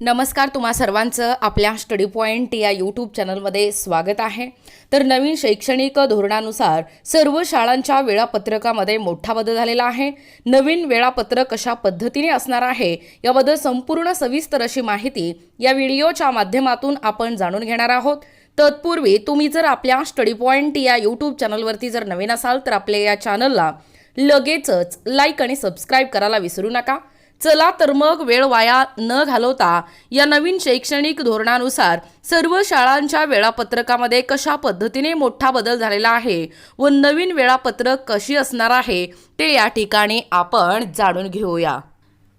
नमस्कार तुम्हा सर्वांचं आपल्या स्टडी पॉईंट या यूट्यूब चॅनलमध्ये स्वागत आहे. तर नवीन शैक्षणिक धोरणानुसार सर्व शाळांच्या वेळापत्रकामध्ये मोठा बदल झालेला आहे. नवीन वेळापत्रक कशा पद्धतीने असणार आहे याबद्दल संपूर्ण सविस्तर अशी माहिती या व्हिडिओच्या माध्यमातून आपण जाणून घेणार आहोत. तत्पूर्वी तुम्ही जर आपल्या स्टडी पॉईंट या यूट्यूब चॅनलवरती जर नवीन असाल तर आपल्या या चॅनलला लगेचच लाईक आणि सबस्क्राईब करायला विसरू नका. चला तर मग वेळ वाया न घालवता या नवीन शैक्षणिक धोरणानुसार सर्व शाळांच्या वेळापत्रकामध्ये कशा पद्धतीने मोठा बदल झालेला आहे व नवीन वेळापत्रक कशी असणार आहे ते या ठिकाणी आपण जाणून घेऊया.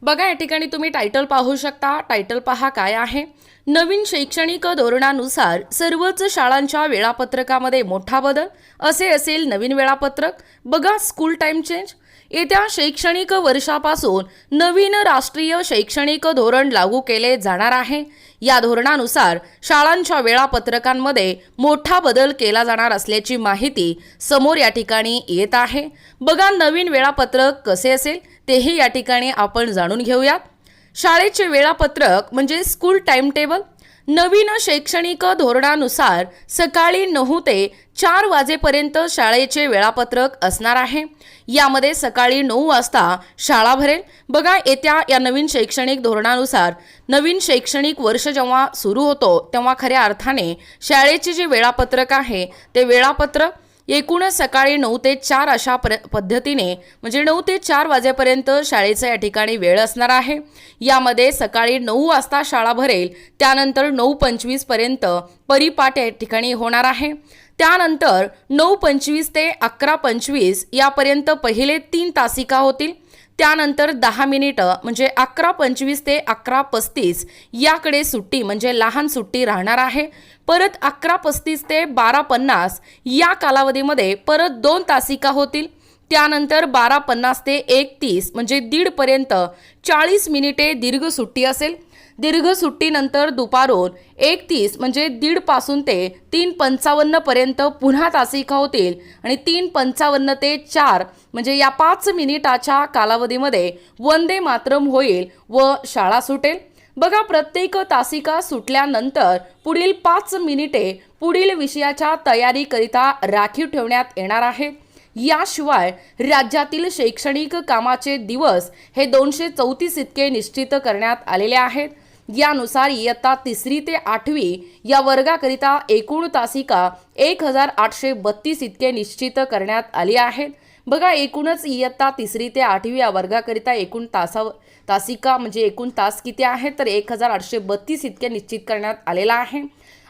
बघा या ठिकाणी तुम्ही टायटल पाहू शकता. टायटल पहा काय आहे. नवीन शैक्षणिक धोरणानुसार सर्वच शाळांच्या वेळापत्रकामध्ये मोठा बदल असे असेल नवीन वेळापत्रक. बघा स्कूल टाईम चेंज येत्या शैक्षणिक वर्षापासून नवीन राष्ट्रीय शैक्षणिक धोरण लागू केले जाणार आहे. या धोरणानुसार शाळांच्या वेळापत्रकांमध्ये मोठा बदल केला जाणार असल्याची माहिती समोर या ठिकाणी येत आहे. बघा नवीन वेळापत्रक कसे असेल तेही या ठिकाणी आपण जाणून घेऊयात. शाळेचे वेळापत्रक म्हणजे स्कूल टाइम टेबल नवीन शैक्षणिक धोरणानुसार सकाळी नऊ ते चार वाजेपर्यंत शाळेचे वेळापत्रक असणार आहे. यामध्ये सकाळी नऊ वाजता शाळा भरेल. बघा येत्या या नवीन शैक्षणिक धोरणानुसार नवीन शैक्षणिक वर्ष जेव्हा सुरू होतो तेव्हा खऱ्या अर्थाने शाळेचे जे वेळापत्रक आहे ते वेळापत्रक एकूणच सकाळी नऊ ते चार अशा पद्धतीने म्हणजे नऊ ते चार वाजेपर्यंत शाळेचं या ठिकाणी वेळ असणार आहे. यामध्ये सकाळी नऊ वाजता शाळा भरेल त्यानंतर नऊ पंचवीसपर्यंत परिपाठ या ठिकाणी होणार आहे. त्यानंतर नऊ पंचवीस ते अकरा पंचवीस यापर्यंत पहिले तीन तासिका होतील. त्यानंतर दहा मिनिटं म्हणजे अकरा पंचवीस ते अकरा पस्तीस याकडे सुट्टी म्हणजे लहान सुट्टी राहणार आहे. परत अकरा पस्तीस ते बारा पन्नास या कालावधीमध्ये परत दोन तासिका होतील. त्यानंतर बारा पन्नास ते एक तीस म्हणजे दीडपर्यंत चाळीस मिनिटे दीर्घ सुट्टी असेल. दीर्घ सुट्टीनंतर दुपारून एक तीस म्हणजे दीडपासून ते तीन पंचावन्नपर्यंत पुन्हा तासिका होतील. आणि तीन पंचावन्न ते चार म्हणजे या पाच मिनिटाच्या कालावधीमध्ये वंदे मातरम होईल व शाळा सुटेल. बघा प्रत्येक तासिका सुटल्यानंतर पुढील पाच मिनिटे पुढील विषयाच्या तयारीकरिता राखीव ठेवण्यात येणार आहेत याशिवाय राज्यातील शैक्षणिक कामाचे दिवस हे दोनशे चौतीस इतके निश्चित करण्यात आलेले आहेत. यानुसार इयत्ता तिसरी ते आठवी या वर्गाकरिता एकूण तासिका एक हजार आठशे बत्तीस इतके निश्चित करण्यात आली आहेत. बघा एकूणच इयत्ता तिसरी ते आठवी या वर्गाकरिता एकूण तासा तासिका म्हणजे एकूण तास किती आहेत? तर एक हजार आठशे बत्तीस इतके निश्चित करण्यात आलेला आहे.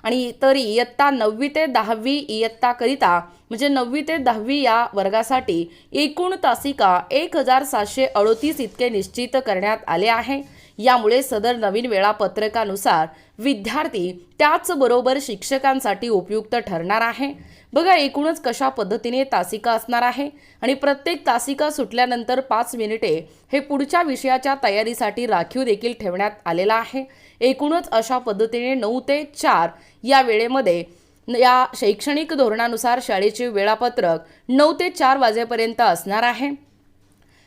आणि तर इयत्ता नववी ते दहावी इयत्ताकरिता म्हणजे नववी ते दहावी या वर्गासाठी एकूण तासिका एक हजार सातशे अडोतीस इतके निश्चित करण्यात आले आहे. यामुळे सदर नवीन वेळापत्रकानुसार विद्यार्थी त्याचबरोबर शिक्षकांसाठी उपयुक्त ठरणार आहे. बघा एकूणच कशा पद्धतीने तासिका असणार आहे आणि प्रत्येक तासिका सुटल्यानंतर पाच मिनिटे हे पुढच्या विषयाच्या तयारीसाठी राखीव देखील ठेवण्यात आलेला आहे. एकूणच अशा पद्धतीने नऊ ते चार या वेळेमध्ये या शैक्षणिक धोरणानुसार शाळेचे वेळापत्रक नऊ ते चार वाजेपर्यंत असणार आहे.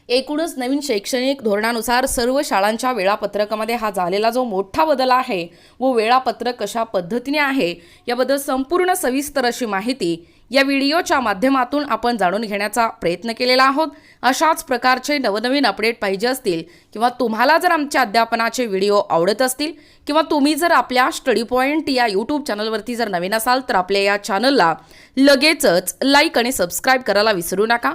एकूणच नवीन शैक्षणिक धोरणानुसार सर्व शाळांच्या वेळापत्रकामध्ये हा झालेला जो मोठा बदल आहे व वेळापत्रक कशा पद्धतीने आहे याबद्दल संपूर्ण सविस्तर अशी माहिती या व्हिडिओच्या माध्यमातून आपण जाणून घेण्याचा प्रयत्न केलेला आहोत. अशाच प्रकारचे नवनवीन अपडेट पाहिजे असतील किंवा तुम्हाला जर आमच्या अध्यापनाचे व्हिडिओ आवडत असतील किंवा तुम्ही जर आपल्या स्टडी पॉईंट या यूट्यूब चॅनलवरती जर नवीन असाल तर आपल्या या चॅनलला लगेचच लाईक आणि सबस्क्राईब करायला विसरू नका.